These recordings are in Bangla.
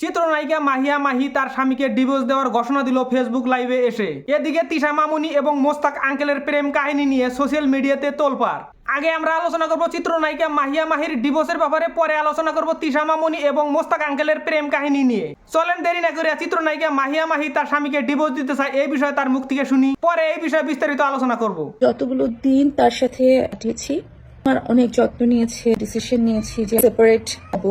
চিত্রনায়িকা মাহিয়া মাহি তার স্বামীকে ডিভোর্স দেওয়ার ঘোষণা দিল ফেসবুক লাইভে এসে। এদিকে তিশা মামুনি এবং মোস্তাক আঙ্কেলের প্রেম কাহিনী নিয়ে সোশ্যাল মিডিয়াতে তোলপাড়। আগে আমরা আলোচনা করব চিত্রনায়িকা মাহিয়া মাহির ডিভোর্সের ব্যাপারে, পরে আলোচনা করব তিশা মামুনি এবং মোস্তাক আঙ্কেলের প্রেম কাহিনী নিয়ে। চলেন দেরি না করে চিত্রনায়িকা মাহিয়া মাহি তার স্বামীকে ডিভোর্স দিতে চায়, এই বিষয়ে তার মুখ থেকে শুনি। পরে এই বিষয়ে বিস্তারিত আলোচনা করব। যতগুলো দিন তার সাথে কাটিয়েছি, আমার অনেক যত্ন নিয়েছে ডিসিশন নিয়েছি যে সেপারেট হব।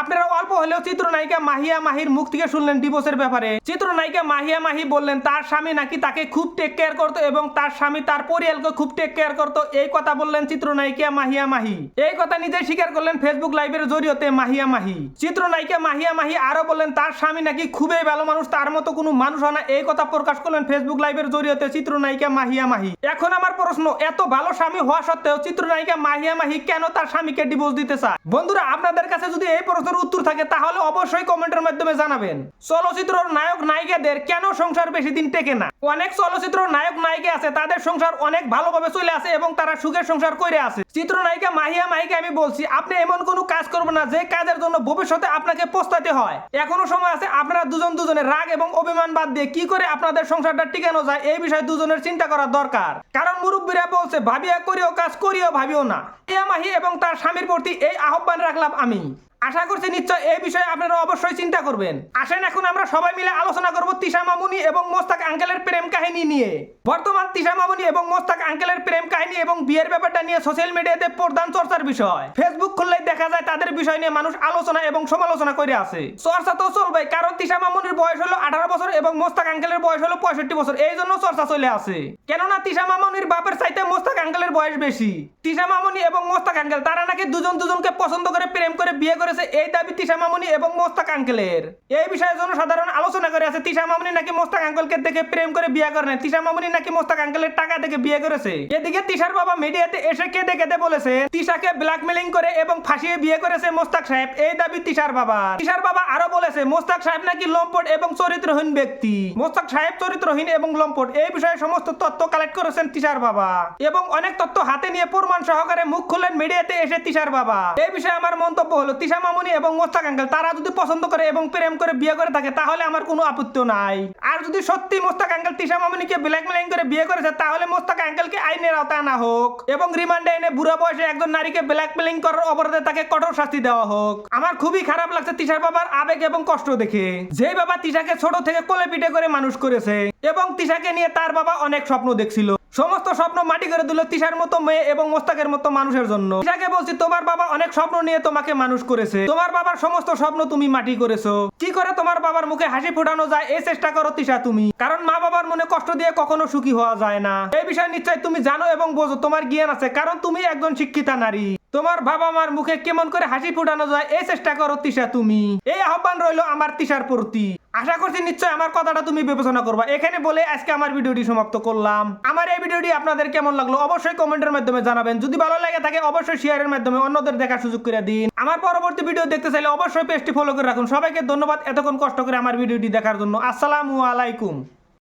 আপনারা অল্প হলেও চিত্রনায়িকা মাহিয়া মাহির মুখ থেকে শুনলেন ডিভোর্সের ব্যাপারে। চিত্রনায়িকা মাহিয়া মাহি বললেন, তার স্বামী নাকি তাকে খুব টেক কেয়ার করতো এবং তার স্বামী তার পরিয়ালকে খুব টেক কেয়ার করতো। এই কথা বললেন চিত্রনায়িকা মাহিয়া মাহি। এই কথা নিজে স্বীকার করলেন ফেসবুক লাইভের জরিয়তে মাহিয়া মাহি। চিত্রনায়িকা মাহিয়া মাহি আরও বললেন, তার স্বামী নাকি খুবই ভালো মানুষ, তার মতো কোনো মানুষ হয় না। এই কথা প্রকাশ করলেন ফেসবুক লাইভের জরিয়তে চিত্রনায়িকা মাহিয়া মাহি। এখন আমার প্রশ্ন, এত ভালো স্বামী হওয়া সত্ত্বেও চিত্রনায়িকা মাহিয়া মাহি কেন তার স্বামীকে ডিভোর্স দিতে চায়? বন্ধুরা, আপনাদের কাছে যদি এই প্রশ্নের উত্তর থাকে, তাহলে অবশ্যই কমেন্টের মাধ্যমে জানাবেন। চলচ্চিত্র নায়ক নায়িকাদের কেন সংসার বেশি দিন টেকে না? অনেক চলচ্চিত্র নায়ক নায়িকা আছে, তাদের সংসার অনেক ভালোভাবে চলে আসে এবং তারা সুখের সংসার করে আছে চিত্রনায়িকা মাহিয়া, মাহিকে, আমি বলছি, আপনি এমন কোনো কাজ করবেন না যে কাজের জন্য ভবিষ্যতে আপনাকে পস্তাতে হয়। এখনও সময় আছে, আপনারা দুজন দুজনের রাগ এবং অভিমান বাদ দিয়ে কি করে আপনাদের সংসারটা টিকানো যায়, এই বিষয়ে দুজনের চিন্তা করা দরকার। কারণ মুরব্বীরা বলছে, ভাবিয়া করিও কাজ, করিও ভাবিও না। ইয়া মাহি এবং তার স্বামীর প্রতি এই আহ্বান রাখলাম আমি। আশা করছি নিশ্চয় এই বিষয়ে আপনারা অবশ্যই চিন্তা করবেন। আসেন এখন আমরা সবাই মিলে আলোচনা করব তিশা মামুনি এবং মোস্তাক আঙ্কেলের প্রেম কাহিনী নিয়ে। বর্তমান তিশা মামুনি এবং মোস্তাক আঙ্কেলের প্রেম কাহিনী এবং বিয়ের ব্যাপারটা নিয়ে সোশ্যাল মিডিয়াতে প্রধান চর্চার বিষয়। ফেসবুক খুললেই দেখা যায় তাদের বিষয় নিয়ে মানুষ আলোচনা এবং সমালোচনা করে আছে। চর্চা তো চলবে কারণ তিশা মামুনির বয়স হলো আঠারো বছর এবং মোস্তাক আঙ্কেলের বয়স হলো পঁয়ষট্টি বছর। এই জন্য চর্চা চলে আসে কেননা তিশা মামুনির বাপের চাইতে মোস্তাক আঙ্কেলের বয়স বেশি। তিশা মামুনি এবং মোস্তাক আঙ্কেল, তারা নাকি দুজন দুজনকে পছন্দ করে, প্রেম করে বিয়ে করেছে, এই দাবি তিশা মামুনি এবং মোস্তাক আঙ্কেলের। এই বিষয়ে জনসাধারণ আলোচনা করে আছে, তিশা মামুনি নাকি মোস্তাক আঙ্কেলকে দেখে প্রেম করে বিয়ে করে নাই? তিশা মামুনি নাকি মোস্তাক আঙ্কেলের টাকা দেখে বিয়ে করেছে? এদিকে তিশার বাবা মিডিয়াতে এসে কেঁদে কেঁদে বলেছে, তিশাকে ব্ল্যাকমেলিং করে এবং ফাঁসিয়ে বিয়ে করেছে মোস্তাক সাহেব। এই দাবি তিশার বাবা। তিশার বাবা আরও বলেছে, মোস্তাক সাহেব নাকি লম্পট এবং চরিত্রহীন ব্যক্তি। মোস্তাক সাহেব চরিত্রহীন এবং লম্পট, এই বিষয়ে সমস্ত তথ্য কালেক্ট করেছেন তিশার বাবা। এবং অনেক তথ্য হাতে নিয়ে প্রমাণ সহকারে মুখ খুললেন মিডিয়াতে এসে তিশার বাবা। এই বিষয়ে আমার মন্তব্য হলো, তিশা মামুনি এবং মোস্তাক আঙ্কেল, তারা যদি পছন্দ করে এবং প্রেম করে বিয়ে করে থাকে, তাহলে আমার কোনো আপত্তি নাই। আর যদি সত্যি মোস্তাক আঙ্কেল তিশা মামুনিকে ব্ল্যাকমেলিং করে বিয়ে করেছে, তাহলে মোস্তাক আঙ্কেলকে আইনের আওতায় আনা হোক। এবং রিমান্ডে এনে বুড়া বয়সে একজন নারীকে ব্ল্যাকমেলিং করার অপরাধে তাকে কঠোর শাস্তি দেওয়া হোক। আমার খুবই খারাপ লাগছে তিশার বাবার আবেগ এবং কষ্ট দেখে। যে বাবা তিশাকে ছোট থেকে কোলে পিঠে করে মানুষ করেছে এবং তিশাকে নিয়ে তার বাবা অনেক স্বপ্ন দেখছিল। সমস্ত স্বপ্ন মাটি করে দিল তিশার মতো মেয়ে এবং মোস্তাকের মতো মানুষের জন্য। তিশাকে বলছি, তোমার বাবা অনেক স্বপ্ন নিয়ে তোমাকে মানুষ করেছে। তোমার বাবার সমস্ত স্বপ্ন তুমি মাটি করেছ। কি করে তোমার বাবার মুখে হাসি ফোটানো যায় এই চেষ্টা করো তিশা তুমি। কারণ মা বাবার মনে কষ্ট দিয়ে কখনো সুখী হওয়া যায় না। এই বিষয়ে নিশ্চয় তুমি জানো এবং বোঝো, তোমার জ্ঞান আছে। কারণ তুমি একজন শিক্ষিতা নারী। তোমার বাবা মার মুখে কেমন করে হাসি ফুটানো যায়, এই চেষ্টা করো তিশা তুমি। এই আহ্বান রইল আমার তিশার প্রতি। আশা করছি নিশ্চয় আমার কথাটা তুমি বিবেচনা করবা। এখানে বলে আজকে আমার ভিডিওটি সমাপ্ত করলাম। আমার এই ভিডিওটি আপনাদের কেমন লাগল অবশ্যই কমেন্টের মাধ্যমে জানাবেন। যদি ভালো লাগে থাকে অবশ্যই শেয়ারের মাধ্যমে অন্যদের দেখার সুযোগ করে দিন। আমার পরবর্তী ভিডিও দেখতে চাইলে অবশ্যই পেজটি ফলো করে রাখুন। সবাইকে ধন্যবাদ এতক্ষণ কষ্ট করে আমার ভিডিওটি দেখার জন্য। আসসালামু আলাইকুম।